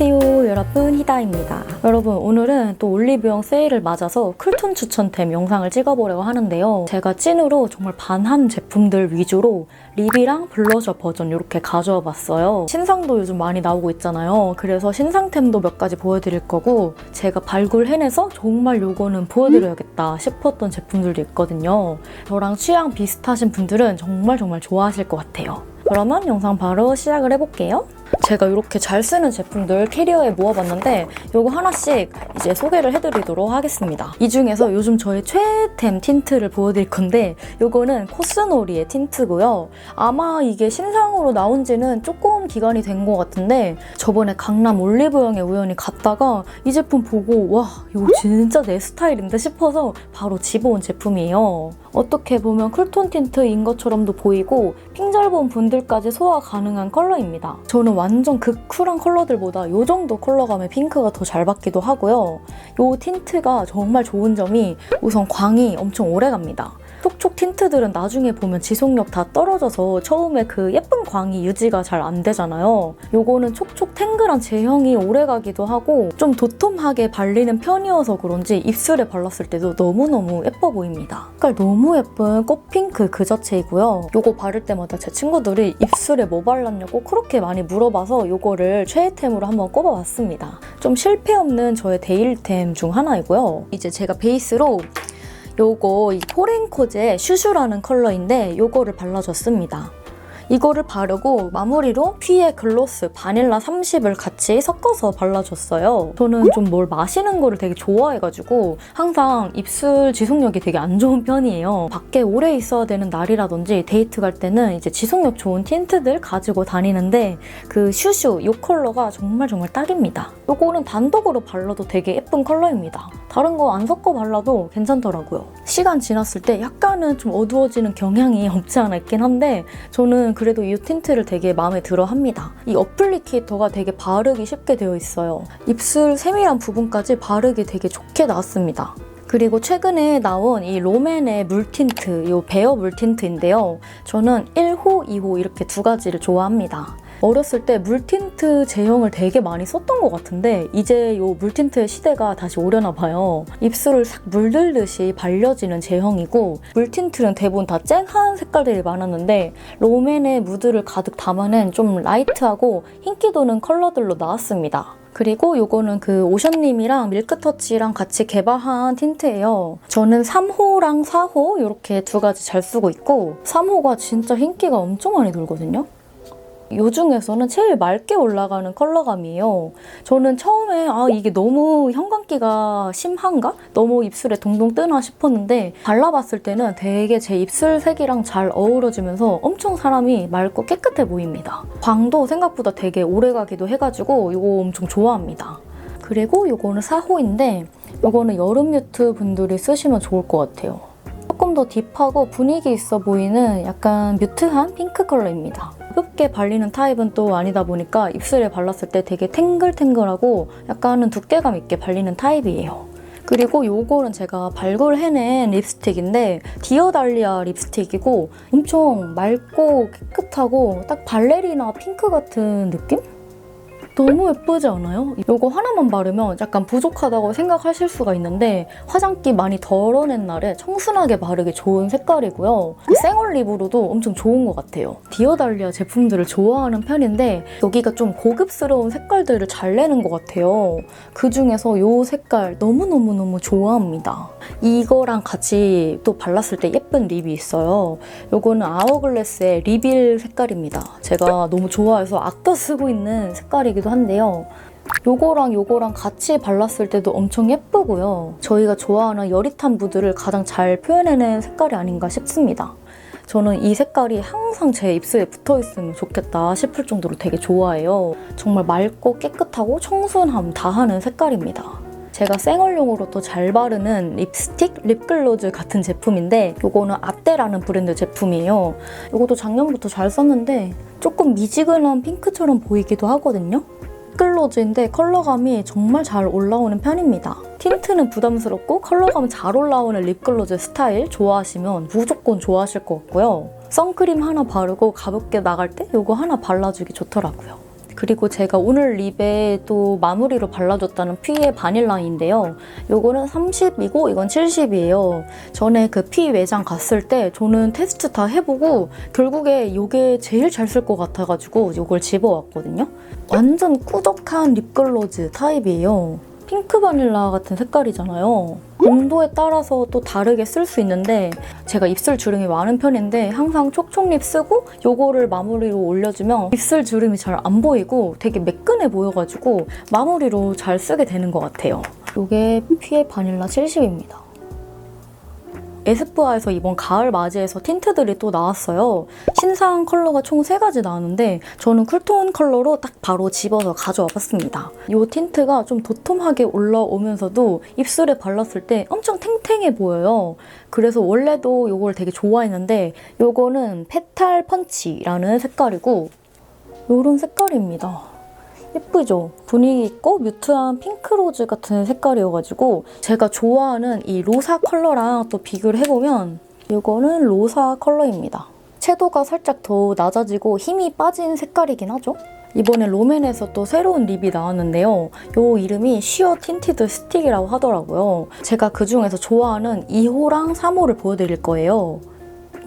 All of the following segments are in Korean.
안녕하세요 여러분. 히다입니다. 여러분 오늘은 또 올리브영 세일을 맞아서 쿨톤 추천템 영상을 찍어보려고 하는데요. 제가 찐으로 정말 반한 제품들 위주로 립이랑 블러셔 버전 이렇게 가져와 봤어요. 신상도 요즘 많이 나오고 있잖아요. 그래서 신상템도 몇 가지 보여드릴 거고 제가 발굴해내서 정말 요거는 보여드려야겠다 싶었던 제품들도 있거든요. 저랑 취향 비슷하신 분들은 정말 정말 좋아하실 것 같아요. 그러면 영상 바로 시작을 해볼게요 제가 이렇게 잘 쓰는 제품들 캐리어에 모아봤는데 요거 하나씩 이제 소개를 해드리도록 하겠습니다. 이 중에서 요즘 저의 최애템 틴트를 보여드릴 건데 요거는 코스놀이의 틴트고요. 아마 이게 신상으로 나온 지는 조금 기간이 된 것 같은데 저번에 강남 올리브영에 우연히 갔다가 이 제품 보고 와 이거 진짜 내 스타일인데 싶어서 바로 집어온 제품이에요. 어떻게 보면 쿨톤 틴트인 것처럼도 보이고 핑절본 분들까지 소화 가능한 컬러입니다. 저는 완전 극쿨한 컬러들보다 이 정도 컬러감의 핑크가 더 잘 받기도 하고요. 이 틴트가 정말 좋은 점이 우선 광이 엄청 오래 갑니다. 촉촉 틴트들은 나중에 보면 지속력 다 떨어져서 처음에 그 예쁜 광이 유지가 잘 안 되잖아요. 요거는 촉촉 탱글한 제형이 오래 가기도 하고 좀 도톰하게 발리는 편이어서 그런지 입술에 발랐을 때도 너무너무 예뻐 보입니다. 색깔 너무 예쁜 꽃핑크 그 자체이고요. 요거 바를 때마다 제 친구들이 입술에 뭐 발랐냐고 그렇게 많이 물어봐서 요거를 최애템으로 한번 꼽아봤습니다. 좀 실패 없는 저의 데일템 중 하나이고요. 이제 제가 베이스로 요거 이 포렌코즈의 슈슈라는 컬러인데 요거를 발라줬습니다. 이거를 바르고 마무리로 피에 글로스 바닐라 30을 같이 섞어서 발라줬어요. 저는 좀 뭘 마시는 거를 되게 좋아해가지고 항상 입술 지속력이 되게 안 좋은 편이에요. 밖에 오래 있어야 되는 날이라든지 데이트 갈 때는 이제 지속력 좋은 틴트들 가지고 다니는데 그 슈슈 이 컬러가 정말 정말 딱입니다. 요거는 단독으로 발라도 되게 예쁜 컬러입니다. 다른 거 안 섞어 발라도 괜찮더라고요. 시간 지났을 때 약간은 좀 어두워지는 경향이 없지 않아 있긴 한데 저는 그래도 이 틴트를 되게 마음에 들어 합니다. 이 어플리케이터가 되게 바르기 쉽게 되어 있어요. 입술 세밀한 부분까지 바르기 되게 좋게 나왔습니다. 그리고 최근에 나온 이 롬앤의 물틴트, 이 베어 물틴트인데요. 저는 1호, 2호 이렇게 두 가지를 좋아합니다. 어렸을 때 물틴트 제형을 되게 많이 썼던 것 같은데 이제 이 물틴트의 시대가 다시 오려나 봐요. 입술을 싹 물들듯이 발려지는 제형이고 물틴트는 대부분 다 쨍한 색깔들이 많았는데 롬앤의 무드를 가득 담아낸 좀 라이트하고 흰기 도는 컬러들로 나왔습니다. 그리고 요거는 그 오션님이랑 밀크터치랑 같이 개발한 틴트예요. 저는 3호랑 4호 이렇게 두 가지 잘 쓰고 있고 3호가 진짜 흰기가 엄청 많이 돌거든요. 요 중에서는 제일 맑게 올라가는 컬러감이에요. 저는 처음에 아 이게 너무 형광기가 심한가? 너무 입술에 동동 뜨나 싶었는데 발라봤을 때는 되게 제 입술 색이랑 잘 어우러지면서 엄청 사람이 맑고 깨끗해 보입니다. 광도 생각보다 되게 오래가기도 해가지고 이거 엄청 좋아합니다. 그리고 이거는 4호인데 이거는 여름 뮤트 분들이 쓰시면 좋을 것 같아요. 조금 더 딥하고 분위기 있어 보이는 약간 뮤트한 핑크 컬러입니다. 가볍게 발리는 타입은 또 아니다 보니까 입술에 발랐을 때 되게 탱글탱글하고 약간은 두께감 있게 발리는 타입이에요. 그리고 요거는 제가 발굴해낸 립스틱인데 디어달리아 립스틱이고 엄청 맑고 깨끗하고 딱 발레리나 핑크 같은 느낌? 너무 예쁘지 않아요? 이거 하나만 바르면 약간 부족하다고 생각하실 수가 있는데 화장기 많이 덜어낸 날에 청순하게 바르기 좋은 색깔이고요. 생얼립으로도 엄청 좋은 것 같아요. 디어달리아 제품들을 좋아하는 편인데 여기가 좀 고급스러운 색깔들을 잘 내는 것 같아요. 그중에서 이 색깔 너무너무너무 좋아합니다. 이거랑 같이 또 발랐을 때 예쁜 립이 있어요. 이거는 아워글래스의 리빌 색깔입니다. 제가 너무 좋아해서 아껴 쓰고 있는 색깔이기도 한데요. 요거랑 요거랑 같이 발랐을 때도 엄청 예쁘고요. 저희가 좋아하는 여릿한 무드를 가장 잘 표현해낸 색깔이 아닌가 싶습니다. 저는 이 색깔이 항상 제 입술에 붙어 있으면 좋겠다 싶을 정도로 되게 좋아해요. 정말 맑고 깨끗하고 청순함 다하는 색깔입니다. 제가 생얼용으로 또 잘 바르는 립스틱, 립글로즈 같은 제품인데 이거는 아떼라는 브랜드 제품이에요. 이것도 작년부터 잘 썼는데 조금 미지근한 핑크처럼 보이기도 하거든요. 립글로즈인데 컬러감이 정말 잘 올라오는 편입니다. 틴트는 부담스럽고 컬러감 잘 올라오는 립글로즈 스타일 좋아하시면 무조건 좋아하실 것 같고요. 선크림 하나 바르고 가볍게 나갈 때 이거 하나 발라주기 좋더라고요. 그리고 제가 오늘 립에 또 마무리로 발라줬다는 피의 바닐라인데요. 요거는 30이고 이건 70이에요. 전에 그 피 매장 갔을 때 저는 테스트 다 해보고 결국에 이게 제일 잘 쓸 것 같아가지고 이걸 집어왔거든요. 완전 꾸덕한 립글로즈 타입이에요. 핑크 바닐라 같은 색깔이잖아요. 온도에 따라서 또 다르게 쓸 수 있는데 제가 입술 주름이 많은 편인데 항상 촉촉립 쓰고 요거를 마무리로 올려주면 입술 주름이 잘 안 보이고 되게 매끈해 보여가지고 마무리로 잘 쓰게 되는 것 같아요. 요게 피에 바닐라 70입니다. 에스쁘아에서 이번 가을 맞이해서 틴트들이 또 나왔어요. 신상 컬러가 총 3가지 나왔는데 저는 쿨톤 컬러로 딱 바로 집어서 가져와 봤습니다. 이 틴트가 좀 도톰하게 올라오면서도 입술에 발랐을 때 엄청 탱탱해 보여요. 그래서 원래도 이걸 되게 좋아했는데 이거는 페탈 펀치라는 색깔이고 이런 색깔입니다. 예쁘죠? 분위기 있고 뮤트한 핑크로즈 같은 색깔이어가지고 제가 좋아하는 이 로사 컬러랑 또 비교를 해보면 이거는 로사 컬러입니다. 채도가 살짝 더 낮아지고 힘이 빠진 색깔이긴 하죠? 이번에 롬앤에서 또 새로운 립이 나왔는데요. 이 이름이 쉬어 틴티드 스틱이라고 하더라고요. 제가 그 중에서 좋아하는 2호랑 3호를 보여드릴 거예요.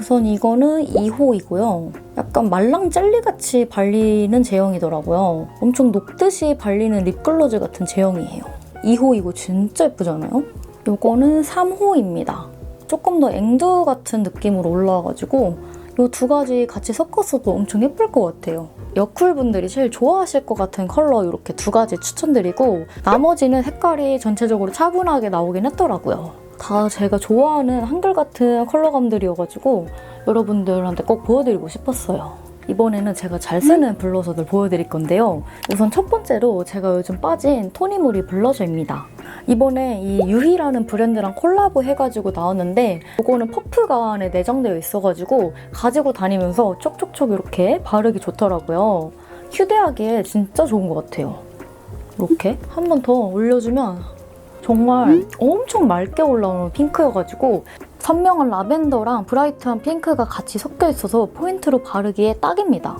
우선 이거는 2호이고요. 약간 말랑 젤리같이 발리는 제형이더라고요. 엄청 녹듯이 발리는 립글로즈 같은 제형이에요. 2호 이고 진짜 예쁘잖아요? 이거는 3호입니다. 조금 더 앵두 같은 느낌으로 올라와가지고 이 두 가지 같이 섞었어도 엄청 예쁠 것 같아요. 여쿨분들이 제일 좋아하실 것 같은 컬러 이렇게 두 가지 추천드리고 나머지는 색깔이 전체적으로 차분하게 나오긴 했더라고요. 다 제가 좋아하는 한결같은 컬러감들이어가지고 여러분들한테 꼭 보여드리고 싶었어요. 이번에는 제가 잘 쓰는 블러셔들 보여드릴 건데요. 우선 첫 번째로 제가 요즘 빠진 토니모리 블러셔입니다. 이번에 이 유희라는 브랜드랑 콜라보 해가지고 나왔는데 이거는 퍼프가 안에 내장되어 있어가지고 가지고 다니면서 촉촉촉 이렇게 바르기 좋더라고요. 휴대하기에 진짜 좋은 것 같아요. 이렇게 한 번 더 올려주면 정말 엄청 맑게 올라오는 핑크여가지고 선명한 라벤더랑 브라이트한 핑크가 같이 섞여 있어서 포인트로 바르기에 딱입니다.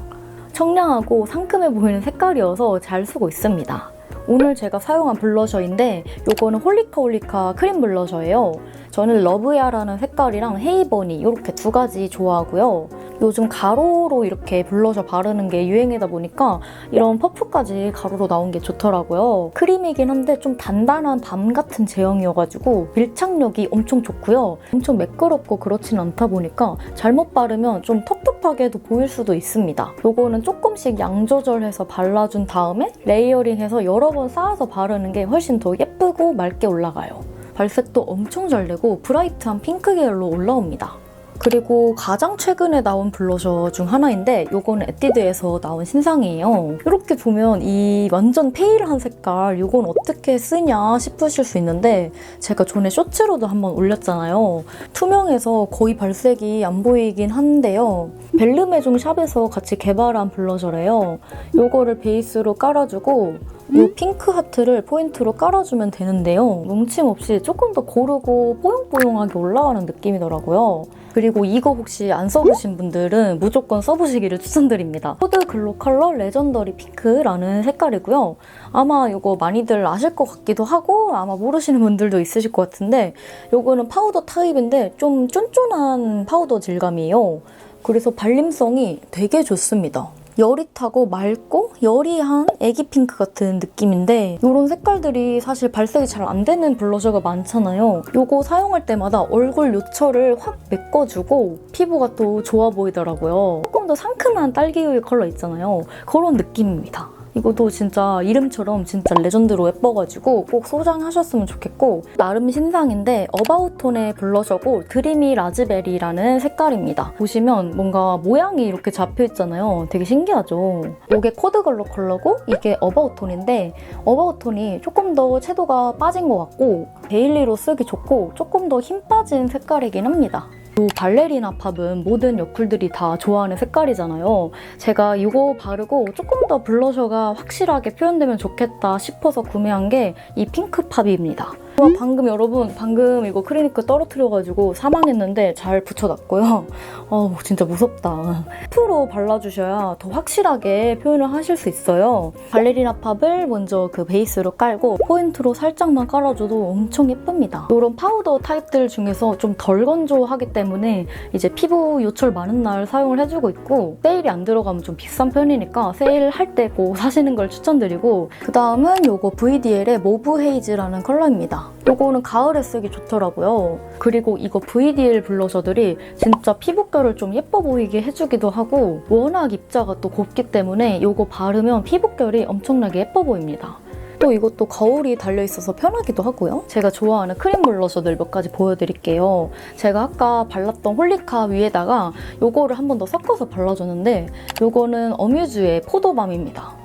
청량하고 상큼해 보이는 색깔이어서 잘 쓰고 있습니다. 오늘 제가 사용한 블러셔인데 이거는 홀리카 홀리카 크림 블러셔예요. 저는 러브야라는 색깔이랑 헤이버니 이렇게 두 가지 좋아하고요. 요즘 가로로 이렇게 블러셔 바르는 게 유행이다 보니까 이런 퍼프까지 가로로 나온 게 좋더라고요. 크림이긴 한데 좀 단단한 밤 같은 제형이어가지고 밀착력이 엄청 좋고요. 엄청 매끄럽고 그렇진 않다 보니까 잘못 바르면 좀 텁텁하게도 보일 수도 있습니다. 요거는 조금씩 양 조절해서 발라준 다음에 레이어링해서 여러 번 쌓아서 바르는 게 훨씬 더 예쁘고 맑게 올라가요. 발색도 엄청 잘 되고 브라이트한 핑크 계열로 올라옵니다. 그리고 가장 최근에 나온 블러셔 중 하나인데 이거는 에뛰드에서 나온 신상이에요. 이렇게 보면 이 완전 페일한 색깔 이건 어떻게 쓰냐 싶으실 수 있는데 제가 전에 쇼츠로도 한번 올렸잖아요. 투명해서 거의 발색이 안 보이긴 한데요. 벨르메종 샵에서 같이 개발한 블러셔래요. 이거를 베이스로 깔아주고 이 핑크 하트를 포인트로 깔아주면 되는데요. 뭉침 없이 조금 더 고르고 뽀용뽀용하게 올라가는 느낌이더라고요. 그리고 이거 혹시 안 써보신 분들은 무조건 써보시기를 추천드립니다. 코드 글로 컬러 레전더리 핑크라는 색깔이고요. 아마 이거 많이들 아실 것 같기도 하고 아마 모르시는 분들도 있으실 것 같은데 이거는 파우더 타입인데 좀 쫀쫀한 파우더 질감이에요. 그래서 발림성이 되게 좋습니다. 여릿하고 맑고 여리한 애기 핑크 같은 느낌인데 이런 색깔들이 사실 발색이 잘 안 되는 블러셔가 많잖아요. 이거 사용할 때마다 얼굴 요철을 확 메꿔주고 피부가 또 좋아 보이더라고요. 조금 더 상큼한 딸기우유 컬러 있잖아요. 그런 느낌입니다. 이것도 진짜 이름처럼 진짜 레전드로 예뻐가지고 꼭 소장하셨으면 좋겠고 나름 신상인데 어바웃톤의 블러셔고 드리미 라즈베리라는 색깔입니다. 보시면 뭔가 모양이 이렇게 잡혀있잖아요. 되게 신기하죠? 이게 코드 컬러 컬러고 이게 어바웃톤인데 어바웃톤이 조금 더 채도가 빠진 것 같고 데일리로 쓰기 좋고 조금 더 힘 빠진 색깔이긴 합니다. 이 발레리나 팝은 모든 여쿨들이 다 좋아하는 색깔이잖아요. 제가 이거 바르고 조금 더 블러셔가 확실하게 표현되면 좋겠다 싶어서 구매한 게 이 핑크 팝입니다. 와 방금 여러분 방금 이거 크리니크 떨어뜨려가지고 사망했는데 잘 붙여놨고요. 어우 진짜 무섭다. 프로 발라주셔야 더 확실하게 표현을 하실 수 있어요. 발레리나 팝을 먼저 그 베이스로 깔고 포인트로 살짝만 깔아줘도 엄청 예쁩니다. 이런 파우더 타입들 중에서 좀 덜 건조하기 때문에 이제 피부 요철 많은 날 사용을 해주고 있고 세일이 안 들어가면 좀 비싼 편이니까 세일할 때 꼭 사시는 걸 추천드리고 그 다음은 요거 VDL의 모브 헤이즈라는 컬러입니다. 요거는 가을에 쓰기 좋더라고요. 그리고 이거 VDL 블러셔들이 진짜 피부결을 좀 예뻐 보이게 해주기도 하고 워낙 입자가 또 곱기 때문에 요거 바르면 피부결이 엄청나게 예뻐 보입니다. 또 이것도 거울이 달려있어서 편하기도 하고요. 제가 좋아하는 크림 블러셔들 몇 가지 보여드릴게요. 제가 아까 발랐던 홀리카 위에다가 요거를 한 번 더 섞어서 발라줬는데 요거는 어뮤즈의 포도밤입니다.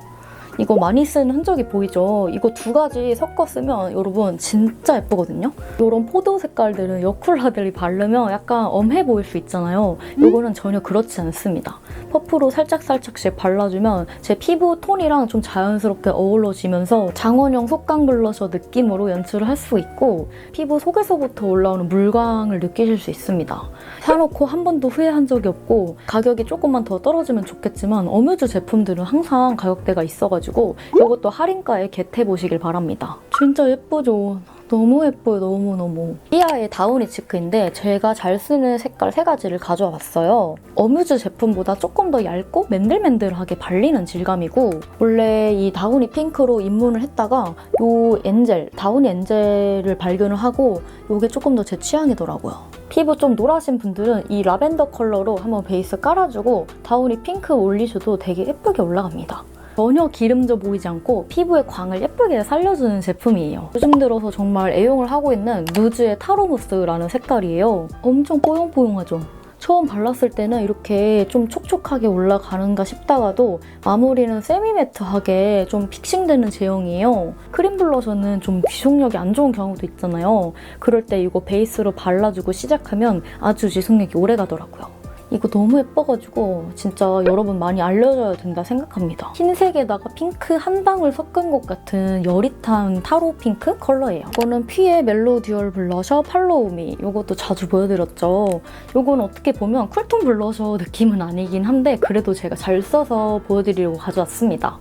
이거 많이 쓴 흔적이 보이죠? 이거 두 가지 섞어 쓰면 여러분 진짜 예쁘거든요? 이런 포도 색깔들은 여쿨라들이 바르면 약간 엄해 보일 수 있잖아요. 이거는 전혀 그렇지 않습니다. 퍼프로 살짝살짝씩 발라주면 제 피부 톤이랑 좀 자연스럽게 어우러지면서 장원영 속광 블러셔 느낌으로 연출을 할 수 있고 피부 속에서부터 올라오는 물광을 느끼실 수 있습니다. 사놓고 한 번도 후회한 적이 없고 가격이 조금만 더 떨어지면 좋겠지만 어뮤즈 제품들은 항상 가격대가 있어가지고 이것도 할인가에 겟해보시길 바랍니다. 진짜 예쁘죠? 너무 예뻐요, 너무너무. 삐아의 다우니 치크인데 제가 잘 쓰는 색깔 세 가지를 가져와 봤어요. 어뮤즈 제품보다 조금 더 얇고 맨들맨들하게 발리는 질감이고 원래 이 다우니 핑크로 입문을 했다가 요 엔젤, 다우니 엔젤을 발견을 하고 요게 조금 더 제 취향이더라고요. 피부 좀 노라신 분들은 이 라벤더 컬러로 한번 베이스 깔아주고 다우니 핑크 올리셔도 되게 예쁘게 올라갑니다. 전혀 기름져 보이지 않고 피부의 광을 예쁘게 살려주는 제품이에요. 요즘 들어서 정말 애용을 하고 있는 누즈의 타로무스라는 색깔이에요. 엄청 뽀용뽀용하죠? 처음 발랐을 때는 이렇게 좀 촉촉하게 올라가는가 싶다가도 마무리는 세미매트하게 좀 픽싱되는 제형이에요. 크림 블러셔는 좀 지속력이 안 좋은 경우도 있잖아요. 그럴 때 이거 베이스로 발라주고 시작하면 아주 지속력이 오래 가더라고요. 이거 너무 예뻐가지고 진짜 여러분 많이 알려줘야 된다 생각합니다. 흰색에다가 핑크 한 방울 섞은 것 같은 여릿한 타로 핑크 컬러예요. 이거는 피의 멜로 듀얼 블러셔 팔로우미. 이것도 자주 보여드렸죠. 이건 어떻게 보면 쿨톤 블러셔 느낌은 아니긴 한데 그래도 제가 잘 써서 보여드리려고 가져왔습니다.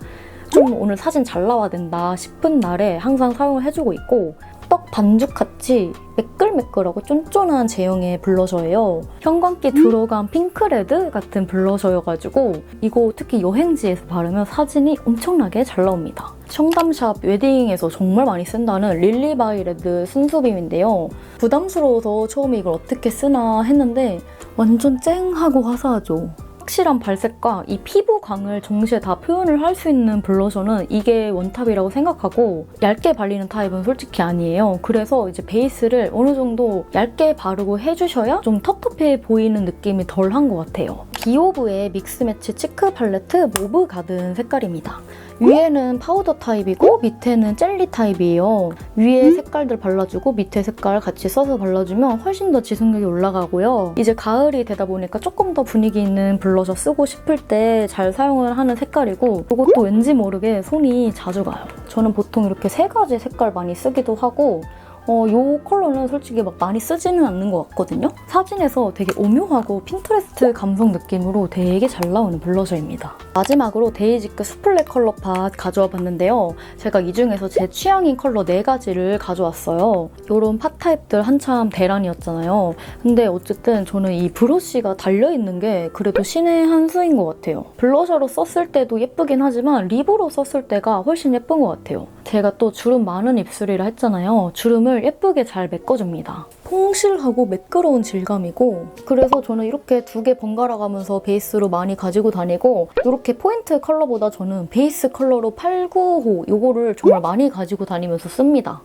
좀 오늘 사진 잘 나와야 된다 싶은 날에 항상 사용을 해주고 있고 떡 반죽같이 매끌매끌하고 쫀쫀한 제형의 블러셔예요. 형광기 들어간 핑크레드 같은 블러셔여가지고 이거 특히 여행지에서 바르면 사진이 엄청나게 잘 나옵니다. 청담샵 웨딩에서 정말 많이 쓴다는 릴리바이레드 순수빔인데요. 부담스러워서 처음에 이걸 어떻게 쓰나 했는데 완전 쨍하고 화사하죠. 확실한 발색과 이 피부광을 동시에 다 표현을 할 수 있는 블러셔는 이게 원탑이라고 생각하고 얇게 발리는 타입은 솔직히 아니에요. 그래서 이제 베이스를 어느 정도 얇게 바르고 해주셔야 좀 텁텁해 보이는 느낌이 덜한 것 같아요. 기오브의 믹스매치 치크 팔레트 모브 가든 색깔입니다. 위에는 파우더 타입이고 밑에는 젤리 타입이에요. 위에 색깔들 발라주고 밑에 색깔 같이 써서 발라주면 훨씬 더 지속력이 올라가고요. 이제 가을이 되다 보니까 조금 더 분위기 있는 블러셔 쓰고 싶을 때 잘 사용을 하는 색깔이고 이것도 왠지 모르게 손이 자주 가요. 저는 보통 이렇게 세 가지 색깔 많이 쓰기도 하고 어, 이 컬러는 솔직히 막 많이 쓰지는 않는 것 같거든요. 사진에서 되게 오묘하고 핀터레스트 감성 느낌으로 되게 잘 나오는 블러셔입니다. 마지막으로 데이지크 수플레 컬러 팟 가져와 봤는데요. 제가 이 중에서 제 취향인 컬러 4가지를 가져왔어요. 이런 팟 타입들 한참 대란이었잖아요. 근데 어쨌든 저는 이 브러쉬가 달려있는 게 그래도 신의 한 수인 것 같아요. 블러셔로 썼을 때도 예쁘긴 하지만 립으로 썼을 때가 훨씬 예쁜 것 같아요. 제가 또 주름 많은 입술이라 했잖아요. 주름 을 예쁘게 잘 메꿔줍니다. 통실하고 매끄러운 질감이고 그래서 저는 이렇게 두 개 번갈아 가면서 베이스로 많이 가지고 다니고 이렇게 포인트 컬러보다 저는 베이스 컬러로 895 이거를 정말 많이 가지고 다니면서 씁니다.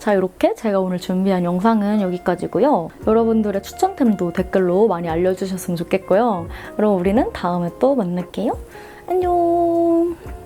자 이렇게 제가 오늘 준비한 영상은 여기까지고요. 여러분들의 추천템도 댓글로 많이 알려주셨으면 좋겠고요. 그럼 우리는 다음에 또 만날게요. 안녕